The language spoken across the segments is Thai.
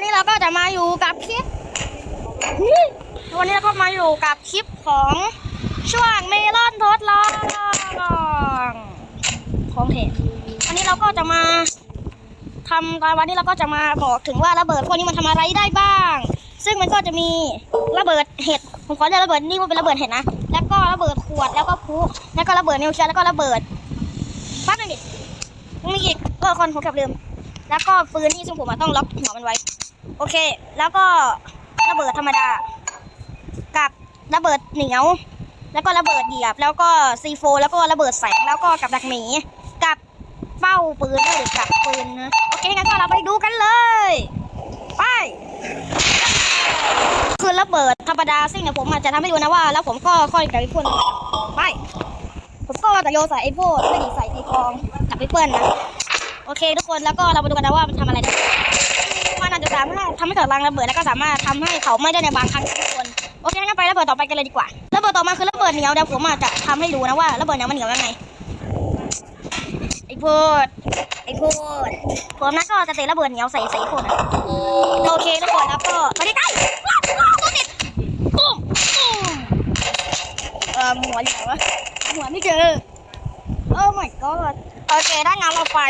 วันนี้เราก็จะมาอยู่กับคลิป วันนี้เราก็มาอยู่กับคลิปของช่วงเมลอนทดลองของเทวันนี้เราก็จะมาทำตอนวันนี้เราก็จะมาบอกถึงว่าระเบิดพวกนี้มันทำอะไรได้บ้าง ซึ่งมันก็จะมีระเบิดเห็ด ผมขอเรียกระเบิดนี่ว่าเป็นระเบิดเห็ดนะ แล้วก็ระเบิดขวด แล้วก็พลุแล้วก็ระเบิดนิวเคลียร์ แล้วก็ระเบิดแป๊บนึงดิยังมีอีกเออคนผมเกับลืมแล้วก็ปืนที่ซึ่งผมต้องล็อกหัวมันไว้ โอเค แล้วก็ระเบิดธรรมดา กับระเบิดเหนียว แล้วก็ระเบิดเหยียบ แล้วก็ซีโฟแล้วก็ระเบิดแสงแล้วก็กับดักหมีกับเป้าปืนหรือกับปืนนะโอเคงั้นก็เราไปดูกันเลย ไปคือระเบิดธรรมดาซึ่งเดี๋ยผมอาจจะทำให้ดูนะว่า แล้วผมก็ค่อยกับไอ้พวกนั้ไปผมก็จะโยนใส่ไอ้พวกไม่ดีใส่ไอ้กองกับไอ้เปิ้ลนะโอเค ทุกคนแล้วก็เรามาดูกันนะว่ามันทำอะไรได้มันอา จะสามารถทำให้เกิดรังระเบิดแล้วก็สามารถทำให้เขาไม่ได้ในบางครั้งทุกคนโอเคงั้นไประเบิดต่อไปกันเลยดีกว่าระเบิดต่อมาคือระเบิดเหนียวเดี๋ยวผมอาจจะทำให้ดูนะว่าระเบิดเหนียวมันเหนียวยังไงไอ้พูดไอ้พูดผมนะก็จะเตะระเบิดเหนียวใส่ใส่ไอพูดนโอเคทุกคนแล้วก็ไปใกล้ว้าวตัวติดปุ้มปุ้มเอ่อหัวอยู่ไหนวะหัวไม่เจอโอ้ my god โอเคถ้งั้นเราไป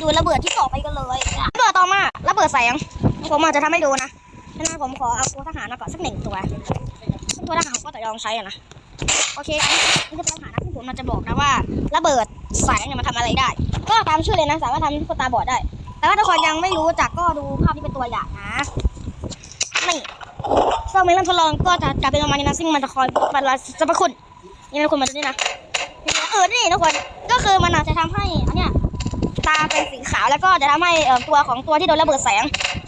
ดูระเบิดที่ต่อไปกันเลยระเบิดต่อมาระเบิดแสง ผมอาจจะทำให้ดูนะฉะนั้นผมขอเอาตัวทหารมาก่อนสักหนึ่งตัวซึ่งตัวทหารผมก็จะลองใช้อะนะโอเคนี่คือตัวทหารนะที่ผมจะบอกนะว่าระเบิดแสงเนี่ยมันทำอะไรได้ ก็ตามชื่อเลยนะ สามารถทำให้คนตาบอดได้ แต่ถ้าทุกคนยังไม่รู้จักก็ดูภาพที่เป็นตัวอย่างนะนี่เซอร์เมลอนทดลองก็จะจะเป็นประมาณนี้นะซึ่งมันจะคอยบรรลัยสรรพคุณนี่นะคุณมาดูนี่นะเออนี่ทุกคนก็คือมันอาจจะทำให้อันเนี้ยตาเป็นสีขาวแล้วก็จะทำให้ตัวของตัวที่โดนระเบิดแสง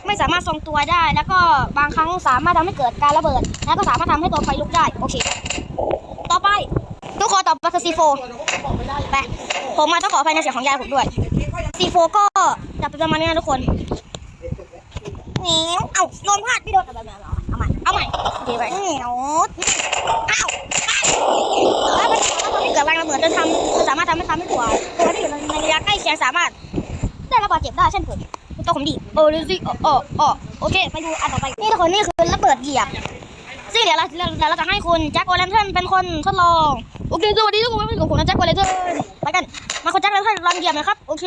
ไม่สามารถทรงตัวได้ แล้วก็บางครั้งสามารถทำให้เกิดการระเบิด แล้วก็สามารถทำให้ตัวไฟลุกได้โอเค ต่อไปทุกคนต่อไปคือซีโฟไปผมมาต้องขออภัยในเสียงของยายผมด้วยซีโฟก็จะเป็นประมาณนี้นะทุกคนเหนียวเอาโยนพลาดพี่โดนเอาใหม่เอาใหม่เอาใหม่โอเคไปเหนียวเอ้าแล้วมันสามารถทำให้เกิดแรงระเบิดจนทำจะสามารถทำให้ทำให้ตัวตัวที่อยู่ในระยะใกล้เคียงสามารถได้รับบาดเจ็บได้เช่นผม ตัวผมดีโอ้ดูสิโอ้โอ้โอ้โอเค ไปดูอันต่อไป นี่ทุกคนนี่คือระเบิดเหยียบ ซึ่งเดี๋ยวเราเดี๋ยวเราจะให้คุณแจ็คโอเลนเทนเป็นคนทดลอง โอเคสวัสดีทุกคนเป็นกับผมนะแจ็คโอเลนเทนไปกัน มาคุณแจ็คโอเลนเทนลองเหยียบหนะครับ โอเค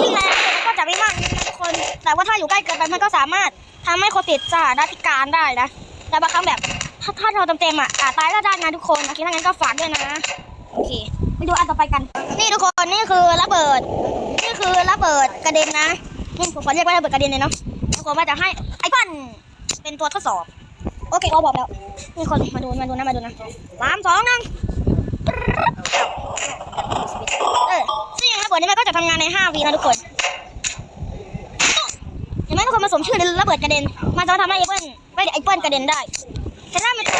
ซึ่งแรงก็จะไม่มากนะทุกคน แต่ว่าถ้าอยู่ใกล้เกินไปมันก็สามารถทำให้คนติดสถานะพิการได้นะ แต่บางครั้งแบบถ้าถ้าเราเต็มๆอะอาจตายก็ได้นะทุกคนโอเคถ้างั้นก็ฝากด้วยนะ โอเคไปดูอันต่อไปกัน นี่ทุกคนนี่คือระเบิด นี่คือระเบิดกระเด็นนะนี่ผมขอเรียกว่าระเบิดกระเด็นเลยเนาะทุกคนว่าจะให้ไอ้ปั้นเป็นตัวทดสอบ โอเคเราบอกแล้วนี่คนมาดูมาดูนะมาดูนะสามสองหนึ่งเออซึ่งระเบิดนี้มันก็จะทำงานใน5วีนะทุกคนเห็นไหมทุกคนผสมชื่อในระเบิดกระเด็นมันจะทำให้ไอเปิ้ลไม่ไอเปิ้ลกระเด็นได้แต่ถ้ามันจะ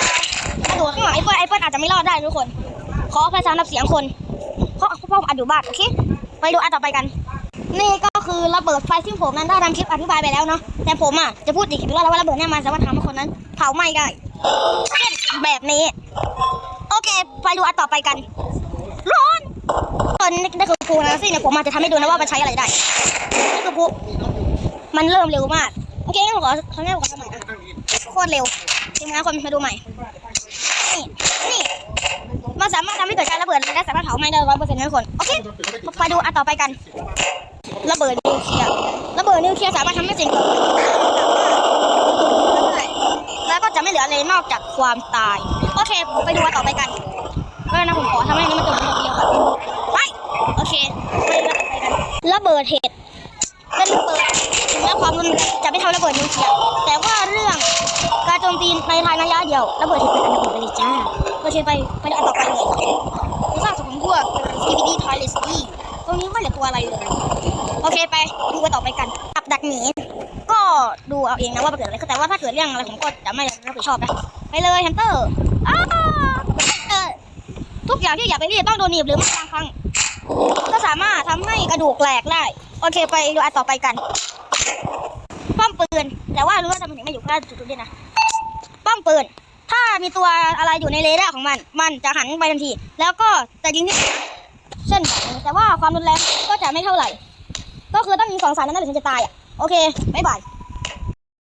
กระโดดข้างหลังไอเปิ้ลไอเปิ้ลอาจจะไม่รอดได้ทุกคน ขออภัยสำหรับเสียงคน เพราะพราะผมอัดอยู่บ้านโอเค ไปดูอันต่อไปกัน นี่ก็คือระเบิดไฟที่ผมนั้นได้ทำคลิปอธิบายไปแล้วเนาะ แต่ผมอะจะพูดอีกรอบว่าระเบิดเนี่ยมันสามารถทำให้คนนั้นเผาไหม้ได้เช่นแบบนี้ โอเค ไปดูอันต่อไปกัน ร้อนตอนนี่คือภูนะซึ่เดี๋ยผมอาจจะทำให้ดูนะว่ามันใช้อะไรได้นี่คือภูมันเริ่มเร็วมากโอเคงั้นผมขอครั้งแรกผมขอทำใหม่นะโคตรเร็วทีมงานคนมาดูใหม่ นี่ นี่ มันสามารถทำให้เกิดการระเบิดและสามารถเผาไหม้ได้ร้อยเปอร์เซ็นต์ทุกคน โอเค ไปดูอันต่อไปกัน ระเบิดนิวเคลียร์ ระเบิดนิวเคลียร์สามารถทำให้สิ่งได้แล้วก็จะไม่เหลืออะไรนอกจากความตาย โอเค ไปดูอันต่อไปกันก็นะผมขอทำให้มันจบเร็วๆก่อนไปโอเค ไปดูอันต่อไปกัน ระเบิดเหตุเป็นระเบิดถึงแม้ความรุนแรงจะไม่เท่าระเบิดนิวเคลียร์ แต่ว่า การโจมตีในทางระยะเดียวระเบิดถึงเป็นอันดับหนึ่งไปเลยจ้าโอเคไปไปอันต่อไปเลยสร้างสมพวก CBD Toilet D ตรงนี้ไม่เหลือตัวอะไรเลยโอเคไปดูกันต่อไปกันกับดักหนีก็ดูเอาเองนะว่าเกิดอะไรขึ้นแต่ว่าถ้าเกิดเรื่องอะไรผมก็จะไม่รับผิดชอบนะไปเลยแฮมสเตอร์อ้าทุกอย่างที่อย่าไปรีบต้องโดนหนีบหรือไม่บางครั้งก็สามารถทำให้กระดูกแหลกได้ โอเคไปดูอันต่อไปกัน ป้อมปืน แต่ว่ารู้ว่าทำไมถึงไม่อยู่ใกล้จุดนี้นะป้อมปืน ถ้ามีตัวอะไรอยู่ในเรดาร์ของมัน มันจะหันไปทันที แล้วก็จะยิงที่เช่นแบบนี้แต่ว่าความรุนแรงก็จะไม่เท่าไหร่ ก็คือต้องมีสองสามนัดแล้วถึงจะตายอะโอเคบ๊ายบาย